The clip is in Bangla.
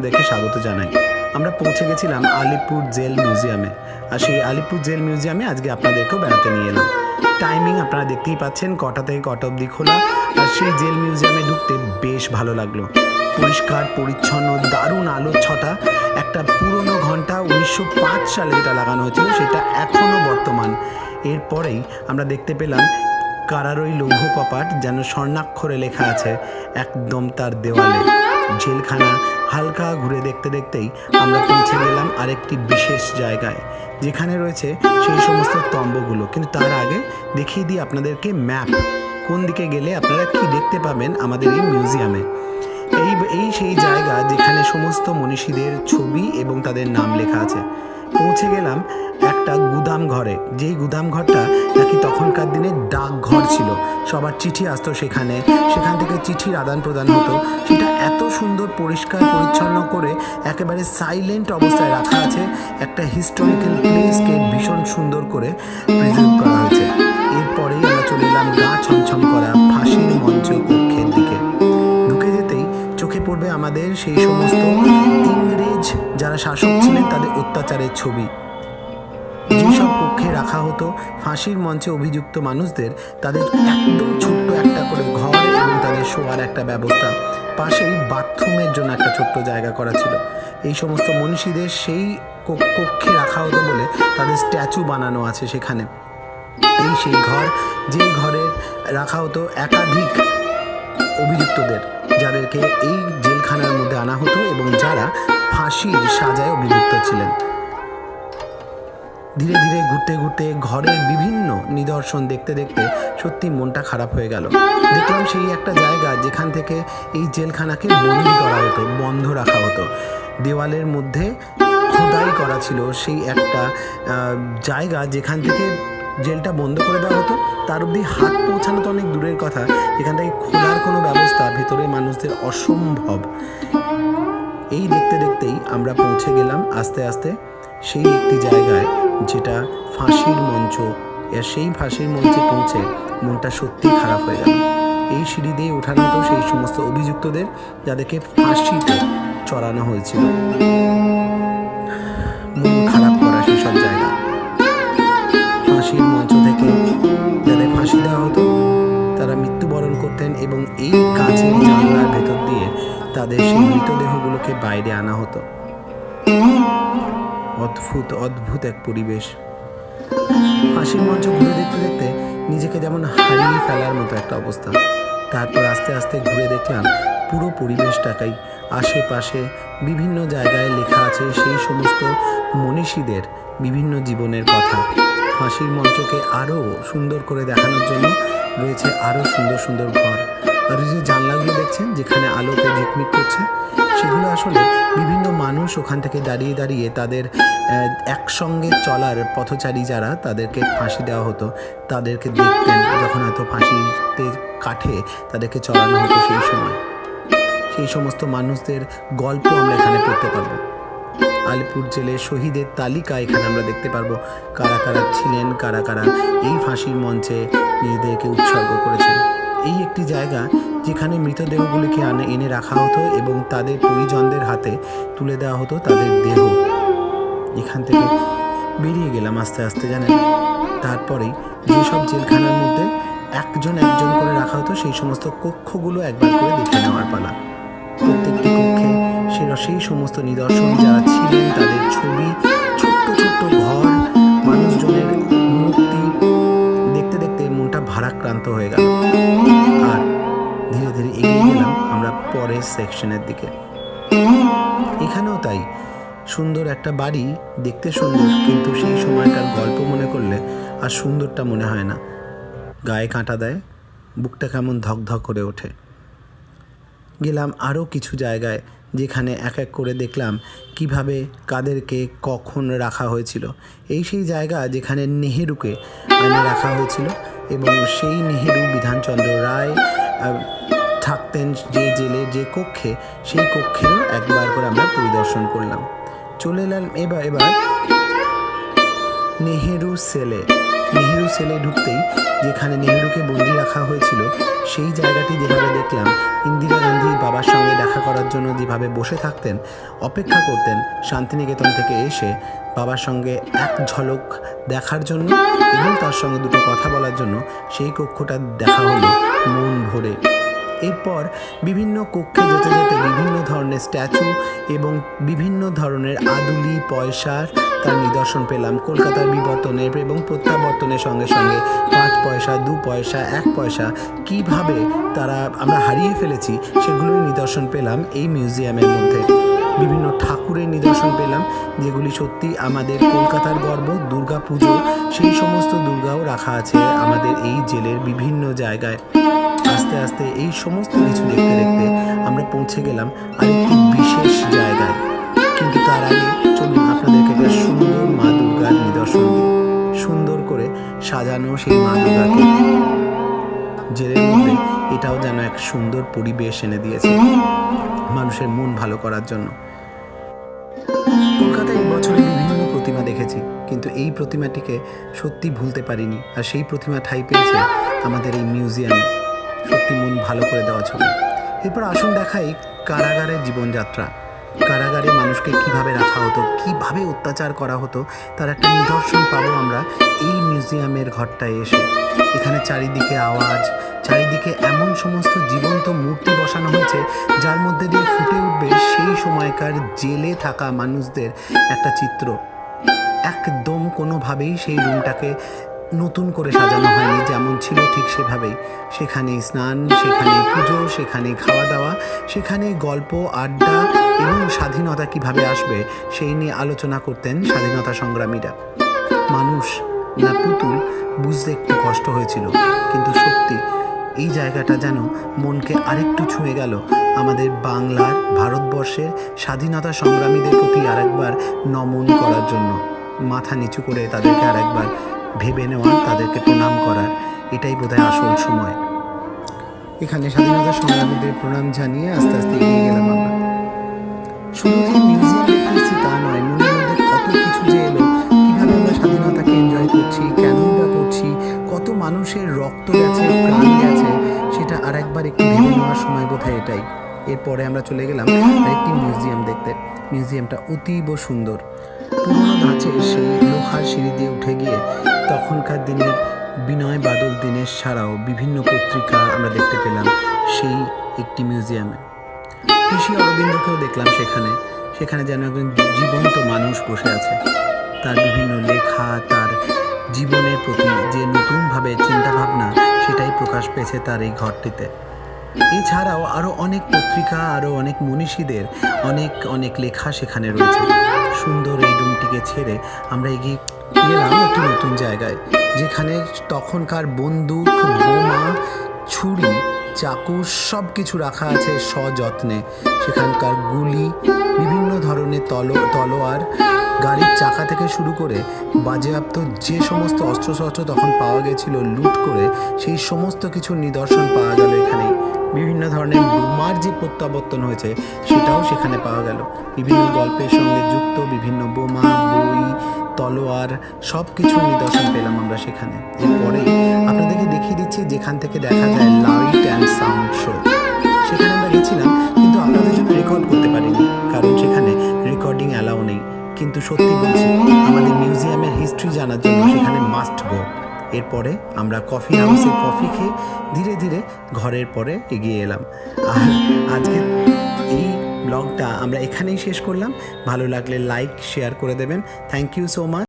আপনাদেরকে স্বাগত জানাই। আমরা পৌঁছে গেছিলাম আলিপুর জেল মিউজিয়ামে। আর সেই আলিপুর জেল মিউজিয়ামে আজকে আপনাদেরকেও বেড়াতে নিয়ে এলাম। টাইমিং আপনারা দেখতেই পাচ্ছেন, কটা থেকে কটা অবধি খোলা। আর সেই জেল মিউজিয়ামে ঢুকতে বেশ ভালো লাগল। পরিষ্কার, পরিচ্ছন্ন, দারুণ আলোর ছটা। একটা পুরনো ঘণ্টা উনিশশো পাঁচ সালে যেটা লাগানো হয়েছিল, সেটা এখনও বর্তমান। এরপরেই আমরা দেখতে পেলাম কারারই লৌহ কপাট যেন স্বর্ণাক্ষরে লেখা আছে, একদম তার দেওয়ালে। জেলখানা হালকা ঘুরে দেখতে দেখতেই আমরা পৌঁছে গেলাম আরেকটি বিশেষ জায়গায়, যেখানে রয়েছে সেই সমস্ত স্তম্ভগুলো। কিন্তু তার আগে দেখিয়ে দিই আপনাদেরকে ম্যাপ। কোন দিকে গেলে আপনারা কি দেখতে পাবেন আমাদের এই মিউজিয়ামে? এই এই সেই জায়গা যেখানে সমস্ত মনীষীদের ছবি এবং তাদের নাম লেখা আছে। পৌঁছে গেলাম একটা গুদাম ঘরে। যেই গুদাম ঘরটা নাকি তখনকার দিনে ডাক ঘর ছিল। সবার চিঠি আসতো সেখানে। সেখান থেকে চিঠির আদান প্রদান হতো। এত সুন্দর, পরিষ্কার, পরিচ্ছন্ন করে একেবারে সাইলেন্ট অবস্থায় রাখা আছে। একটা হিস্টোরিক্যাল প্লেসকে ভীষণ সুন্দর করে প্রেজেন্ট করা হয়েছে। এরপরেই আমরা চলে এলাম গা ছমছম করা ফাঁসির মঞ্চ কক্ষের দিকে। ঢুকে যেতেই চোখে পড়বে আমাদের সেই সমস্ত ইংরেজ যারা শাসক ছিলেন, তাদের অত্যাচারের ছবি। যেসব কক্ষে রাখা হতো, ফাঁসির মঞ্চে অভিযুক্ত মানুষদের, তাদের একদম ছোট্ট একটা করে ঘর এবং তাদের শোয়ার একটা ব্যবস্থা। পাশেই বাথরুমের জন্য একটা ছোট্ট জায়গা করা ছিল। এই সমস্ত মনীষীদের সেই কক্ষে রাখা হতো বলে তাদের স্ট্যাচু বানানো আছে সেখানে। এই সেই ঘর, যেই ঘরের রাখা হতো একাধিক অভিযুক্তদের, যাদেরকে এই জেলখানার মধ্যে আনা হতো এবং যারা ফাঁসির সাজায় অভিযুক্ত ছিলেন। ধীরে ধীরে ঘুরতে ঘুরতে ঘরের বিভিন্ন নিদর্শন দেখতে দেখতে সত্যি মনটা খারাপ হয়ে গেল। দেখলাম সেই একটা জায়গা যেখান থেকে এই জেলখানাকে বন্দি করা হতো, বন্ধ রাখা হতো। দেওয়ালের মধ্যে খোদাই করা ছিল সেই একটা জায়গা যেখান থেকে জেলটা বন্ধ করে দেওয়া হতো। তার অবধি হাত পৌঁছানো তো অনেক দূরের কথা। এখান থেকে খোলার কোনো ব্যবস্থা ভেতরে মানুষদের অসম্ভব। এই দেখতে দেখতেই আমরা পৌঁছে গেলাম আস্তে আস্তে সেই একটি জায়গায় যেটা ফাঁসির মঞ্চ আর সেই ফাঁসির মঞ্চে পৌঁছে মনটা সত্যি খারাপ হয়ে গেল। এই সিঁড়ি দিয়ে ওঠানো হতো সেই সমস্ত অভিযুক্তদের যাদেরকে ফাঁসিতে চড়ানো হয়েছিল। মন খারাপ করা সেই সব জায়গা। ফাঁসির মঞ্চ থেকে যাদের ফাঁসি দেওয়া হতো, তারা মৃত্যুবরণ করতেন এবং এই কাঁচের জানলার ভেতর দিয়ে তাদের সেই মৃতদেহগুলোকে বাইরে আনা হতো। অদ্ভুত অদ্ভুত এক পরিবেশ। ফাঁসির মঞ্চ ঘুরে দেখতে দেখতে নিজেকে যেমন হারিয়ে ফেলার মতো একটা অবস্থা। তারপর আস্তে আস্তে ঘুরে দেখলাম পুরো পরিবেশটাকেই। আশেপাশে বিভিন্ন জায়গায় লেখা আছে সেই সমস্ত মনীষীদের বিভিন্ন জীবনের কথা। ফাঁসির মঞ্চকে আরও সুন্দর করে দেখানোর জন্য রয়েছে আরও সুন্দর সুন্দর ঘর। আর যে জানলাগুলো দেখছেন, যেখানে আলোতে ঝিকমিক করছে সেগুলো আসলে বিভিন্ন মানুষ ওখান থেকে দাঁড়িয়ে দাঁড়িয়ে তাদের একসঙ্গে চলার পথচারী যারা তাদেরকে ফাঁসি দেওয়া হতো, তাদেরকে দেখতেন যখন হয়তো ফাঁসিতে কাঠে তাদেরকে চড়ানো হতো সেই সময়। সেই সমস্ত মানুষদের গল্প আমরা এখানে পড়তে পারব। আলিপুর জেলের শহীদের তালিকা এখানে আমরা দেখতে পারব। কারা কারা ছিলেন, কারা কারা এই ফাঁসির মঞ্চে নিজেদেরকে উৎসর্গ করেছেন। এই একটি জায়গা যেখানে মৃতদেহগুলিকে আনে, এনে রাখা হতো এবং তাদের পরিজনদের হাতে তুলে দেওয়া হতো তাদের দেহ। এখান থেকে বেরিয়ে গেলাম আস্তে আস্তে, জানেন? তারপরেই যেসব জেলখানার মধ্যে একজন একজন করে রাখা হতো, সেই সমস্ত কক্ষগুলো একবার করে দেখে নেওয়ার পালা। প্রত্যেকটি কক্ষে সেরা সেই সমস্ত নিদর্শন যারা ছিলেন, তাদের ছবি, ছোট্ট ছোট্ট ঘর, মানুষজনের মূর্তি, দেখতে দেখতে মনটা ভারাক্রান্ত হয়ে গেল। এগিয়ে গেলাম আমরা পরের সেকশনের দিকে। এখানেও তাই, সুন্দর একটা বাড়ি, দেখতে সুন্দর, কিন্তু সেই সময়কার গল্প মনে করলে আর সুন্দরটা মনে হয় না। গায়ে কাঁটা দেয়, বুকটা কেমন ধক ধক করে ওঠে। গেলাম আরও কিছু জায়গায়, যেখানে এক এক করে দেখলাম কীভাবে, কাদেরকে, কখন রাখা হয়েছিল। এই সেই জায়গা যেখানে নেহেরুকে রাখা হয়েছিল এবং সেই নেহেরু বিধানচন্দ্র রায় থাকতেন যে জেলে, যে কক্ষে, সেই কক্ষেরও একবার করে আমরা পরিদর্শন করলাম। চলে এলাম এবার এবার নেহেরু সেলে নেহেরু সেলে ঢুকতেই যেখানে নেহেরুকে বন্দি রাখা হয়েছিল, সেই জায়গাটি যেভাবে দেখলাম, ইন্দিরা গান্ধী বাবার সঙ্গে দেখা করার জন্য যেভাবে বসে থাকতেন, অপেক্ষা করতেন, শান্তিনিকেতন থেকে এসে বাবার সঙ্গে এক ঝলক দেখার জন্য এবং তার সঙ্গে দুটো কথা বলার জন্য, সেই কক্ষটা দেখা হলো মন ভরে। এরপর বিভিন্ন কক্ষে যেতে যেতে বিভিন্ন ধরনের স্ট্যাচু এবং বিভিন্ন ধরনের আদুলি পয়সার তার নিদর্শন পেলাম। কলকাতার বিবর্তনের এবং প্রত্যাবর্তনের সঙ্গে সঙ্গে পাঁচ পয়সা, দু পয়সা, এক পয়সা কীভাবে তারা আমরা হারিয়ে ফেলেছি সেগুলোর নিদর্শন পেলাম এই মিউজিয়ামের মধ্যে। বিভিন্ন ঠাকুরের নিদর্শন পেলাম যেগুলি সত্যি আমাদের কলকাতার গর্ব দুর্গা পুজো সেই সমস্ত দুর্গাও রাখা আছে আমাদের এই জেলের বিভিন্ন জায়গায়। আস্তে আস্তে এই সমস্ত কিছু দেখতে দেখতে আমরা পৌঁছে গেলাম আরেকটি বিশেষ জায়গায়। কিন্তু তার আগে চলুন আপনাদেরকে একটা সুন্দর মা দুর্গার নিদর্শন দিই। সুন্দর করে সাজানো সেই মা দুর্গাকে। জেলের মধ্যে এটাও যেন এক সুন্দর পরিবেশ এনে দিয়েছে মানুষের মন ভালো করার জন্য। কলকাতায় বছরে বিভিন্ন প্রতিমা দেখেছি, কিন্তু এই প্রতিমাটিকে সত্যি ভুলতে পারিনি। আর সেই প্রতিমা ঠাই পেয়েছে আমাদের এই মিউজিয়ামে। সত্যি মন ভালো করে দেওয়া ছবি। এরপর আসুন দেখাই কারাগারের জীবনযাত্রা। কারাগারে মানুষকে কীভাবে রাখা হতো, কীভাবে অত্যাচার করা হতো, তার একটা নিদর্শন পাবো আমরা এই মিউজিয়ামের ঘরটায় এসে। এখানে চারিদিকে আওয়াজ, চারিদিকে এমন সমস্ত জীবন্ত মূর্তি বসানো হয়েছে, যার মধ্যে দিয়ে ফুটে উঠবে সেই সময়কার জেলে থাকা মানুষদের একটা চিত্র। একদম কোনোভাবেই সেই রুমটাকে নতুন করে সাজানো হয়নি, যেমন ছিল ঠিক সেভাবেই। সেখানে স্নান, সেখানে পুজো, সেখানে খাওয়া দাওয়া সেখানে গল্প, আড্ডা এবং স্বাধীনতা কীভাবে আসবে, সেই নিয়ে আলোচনা করতেন স্বাধীনতা সংগ্রামীরা। মানুষ না পুতুল বুঝতে একটু কষ্ট হয়েছিল, কিন্তু সত্যি এই জায়গাটা যেন মনকে আরেকটু ছুঁয়ে গেল। আমাদের বাংলার, ভারতবর্ষের স্বাধীনতা সংগ্রামীদের প্রতি আরেকবার নমন করার জন্য। মাথা নিচু করে তাদেরকে আরেকবার ভেবে নেওয়ার তাদেরকে প্রণাম করার এটাই বোধহয় আসল সময়। এখানে স্বাধীনতা সংগ্রামীদের প্রণাম জানিয়ে আস্তে আস্তে এগিয়ে গেলাম আমরা। শুধু তা নয় মধ্যে কত কিছু যে এলো, কীভাবে আমরা স্বাধীনতাকে এনজয় করছি, কেনই বা করছি, কত মানুষের রক্ত গেছে, প্রাণ গেছে, সেটা আরেকবার একটু ভেবে নেওয়ার সময় বোধহয় এটাই। এরপরে আমরা চলে গেলাম আরেকটি মিউজিয়াম দেখতে। মিউজিয়ামটা অতীব সুন্দর। পুরোনো ধাঁচের সেই লোহার সিঁড়ি দিয়ে উঠে গিয়ে তখনকার দিনের বিনয় বাদল দীনেশ ছাড়াও বিভিন্ন পত্রিকা আমরা দেখতে পেলাম সেই একটি মিউজিয়ামে। কৃষি অরবিন্দকেও দেখলাম সেখানে। সেখানে যেন একজন জীবন্ত মানুষ বসে আছে। তার বিভিন্ন লেখা, তার জীবনের প্রতি যে নতুনভাবে চিন্তাভাবনা, সেটাই প্রকাশ পেয়েছে তার এই ঘরটিতে। এছাড়াও আরও অনেক পত্রিকা আরও অনেক মনীষীদের অনেক অনেক লেখা সেখানে রয়েছে। সুন্দর এই রুমটিকে ছেড়ে আমরা এগিয়ে গেলাম একটি নতুন জায়গায়, যেখানে তখনকার বন্দুক, বোমা, ছুরি, চাকু সব কিছু রাখা আছে সযত্নে। সেখানকার গুলি, বিভিন্ন ধরনের তল, তলোয়ার, গাড়ির চাকা থেকে শুরু করে বাজেয়াপ্ত যে সমস্ত অস্ত্রশস্ত্র তখন পাওয়া গেছিল লুট করে, সেই সমস্ত কিছুর নিদর্শন পাওয়া গেল এখানে। বিভিন্ন ধরনের বোমার যে প্রত্যাবর্তন হয়েছে, সেটাও সেখানে পাওয়া গেল। বিভিন্ন গল্পের সঙ্গে যুক্ত বিভিন্ন বোমা, বই, তলোয়ার সব কিছুর নিদর্শন পেলাম আমরা সেখানে। এরপরে আপনাদেরকে দেখিয়ে দিচ্ছি যেখান থেকে দেখা যায় লাইট অ্যান্ড সাউন্ড শো সেখানে আমরা গেছিলাম, কিন্তু আপনাদের জন্য রেকর্ড করতে পারিনি, কারণ সেখানে রেকর্ডিং অ্যালাউ নেই। কিন্তু সত্যি বলছি, আমাদের মিউজিয়ামের হিস্ট্রি জানার জন্য সেখানে মাস্ট গো এরপরে আমরা কফি হাউসে কফি খেয়ে ধীরে ধীরে ঘরের পরে এগিয়ে এলাম। আর আজকে এই ব্লগটা আমরা এখানেই শেষ করলাম। ভালো লাগলে লাইক শেয়ার করে দেবেন। Thank you so much